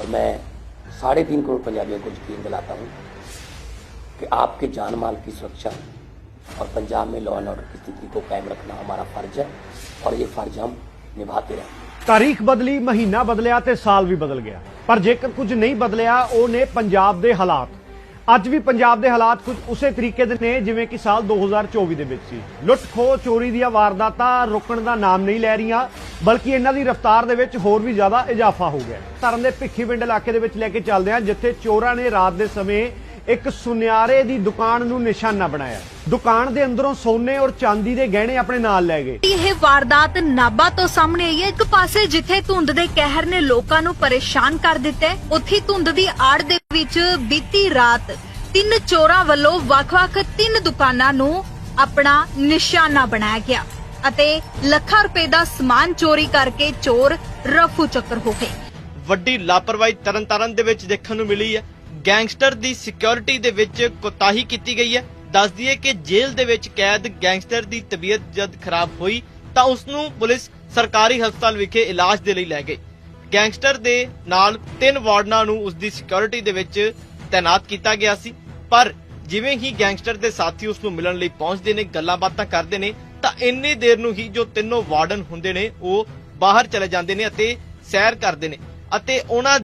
और मैं साढ़े तीन करोड़ पंजाबियों को यकीन दिलाता हूँ कि आपके जान माल की सुरक्षा और पंजाब में लॉ एंड ऑर्डर की स्थिति को कायम रखना हमारा फर्ज है और ये फर्ज हम निभाते रहेंगे ਤਾਰੀਖ ਬਦਲੀ ਮਹੀਨਾ ਬਦਲਿਆ ਤੇ ਸਾਲ ਵੀ ਬਦਲ ਗਿਆ ਪਰ ਜੇਕਰ ਕੁਝ ਨਹੀਂ ਬਦਲਿਆ ਉਹ ਨੇ ਪੰਜਾਬ ਦੇ ਹਾਲਾਤ ਅੱਜ ਵੀ ਪੰਜਾਬ ਦੇ ਹਾਲਾਤ ਕੁਝ ਉਸੇ ਤਰੀਕੇ ਦੇ ਨੇ ਜਿਵੇਂ ਕਿ ਸਾਲ 2024 ਦੇ ਵਿੱਚ ਸੀ ਲੁੱਟ ਖੋਹ ਚੋਰੀ ਦੀਆਂ ਵਾਰਦਾਤਾਂ ਰੁਕਣ ਦਾ ਨਾਮ ਨਹੀਂ ਲੈ ਰਹੀਆਂ ਬਲਕਿ ਇਹਨਾਂ ਦੀ ਰਫ਼ਤਾਰ ਦੇ ਵਿੱਚ ਹੋਰ ਵੀ ਜ਼ਿਆਦਾ ਇਜ਼ਾਫਾ ਹੋ ਗਿਆ ਧਰਮ ਦੇ ਭਿੱਖੀਵਿੰਡ ਇਲਾਕੇ ਦੇ ਵਿੱਚ ਲੈ ਕੇ ਚੱਲਦੇ ਹਾਂ ਜਿੱਥੇ ਚੋਰਾਂ ਨੇ ਰਾਤ ਦੇ ਸਮੇਂ ਇੱਕ ਸੁਨਿਆਰੇ ਦੀ ਦੁਕਾਨ ਨੂੰ ਨਿਸ਼ਾਨਾ ਬਣਾਇਆ। ਦੁਕਾਨ ਦੇ ਅੰਦਰੋਂ ਸੋਨੇ ਔਰ ਚਾਂਦੀ ਦੇ ਗਹਿਣੇ ਆਪਣੇ ਨਾਲ ਲੈ ਗਏ। ਇਹ ਵਾਰਦਾਤ ਨਾਬਾ ਤੋਂ ਸਾਹਮਣੇ ਆਈ ਹੈ। ਇੱਕ ਪਾਸੇ ਜਿੱਥੇ ਧੁੰਦ ਦੇ ਕਹਿਰ ਨੇ ਲੋਕਾਂ ਨੂੰ ਪਰੇਸ਼ਾਨ ਕਰ ਦਿੱਤਾ ਹੈ, ਉੱਥੇ ਧੁੰਦ ਦੀ ਆੜ ਦੇ ਵਿੱਚ ਬੀਤੀ ਰਾਤ ਤਿੰਨ ਚੋਰਾਂ ਵੱਲੋਂ ਵੱਖ-ਵੱਖ ਤਿੰਨ ਦੁਕਾਨਾਂ ਨੂੰ ਆਪਣਾ ਨਿਸ਼ਾਨਾ ਬਣਾਇਆ ਗਿਆ। ਅਤੇ ਲੱਖਾਂ ਰੁਪਏ ਦਾ ਸਮਾਨ ਚੋਰੀ ਕਰਕੇ ਚੋਰ ਰਫੂ ਚੱਕਰ ਹੋ ਗਏ। ਵੱਡੀ ਲਾਪਰਵਾਹੀ ਤਰਨਤਾਰਨ ਦੇ ਵਿੱਚ ਦੇਖਣ ਨੂੰ ਮਿਲੀ ਹੈ। ਗੈਂਗਸਟਰ ਦੀ ਸਿਕਿਉਰਿਟੀ ਦੇ ਵਿੱਚ ਕੋਤਾਹੀ ਕੀਤੀ ਗਈ ਹੈ। ਦੱਸ ਦਈਏ ਕਿ ਜੇਲ੍ਹ ਦੇ ਵਿੱਚ ਕੈਦ ਗੈਂਗਸਟਰ ਦੀ ਤਬੀਅਤ ਜਦ ਖਰਾਬ ਹੋਈ, ਤਾਂ ਉਸ ਨੂੰ ਪੁਲਿਸ ਸਰਕਾਰੀ ਹਸਪਤਾਲ ਵਿਖੇ ਇਲਾਜ ਦੇ ਲਈ ਲੈ ਗਈ। ਗੈਂਗਸਟਰ ਦੇ ਨਾਲ ਤਿੰਨ ਵਾਰਡਨਾਂ ਨੂੰ ਉਸ ਦੀ ਸਿਕਿਉਰਿਟੀ ਦੇ ਵਿੱਚ ਤਾਇਨਾਤ ਕੀਤਾ ਗਿਆ ਸੀ। ਪਰ ਜਿਵੇਂ ਹੀ ਗੈਂਗਸਟਰ ਦੇ ਸਾਥੀ ਉਸ ਨੂੰ ਮਿਲਣ ਲਈ ਪਹੁੰਚਦੇ ਨੇ, ਗੱਲਾਂ ਬਾਤਾਂ ਕਰਦੇ ਨੇ ਤਾਂ ਇੰਨੀ ਦੇਰ ਨੂੰ ਹੀ ਜੋ ਤਿੰਨੋਂ ਵਾਰਡਨ ਹੁੰਦੇ ਨੇ, ਉਹ ਬਾਹਰ ਚਲੇ ਜਾਂਦੇ ਨੇ ਅਤੇ ਸੈਰ ਕਰਦੇ ਨੇ ਅਤੇ ਉਹਨਾਂ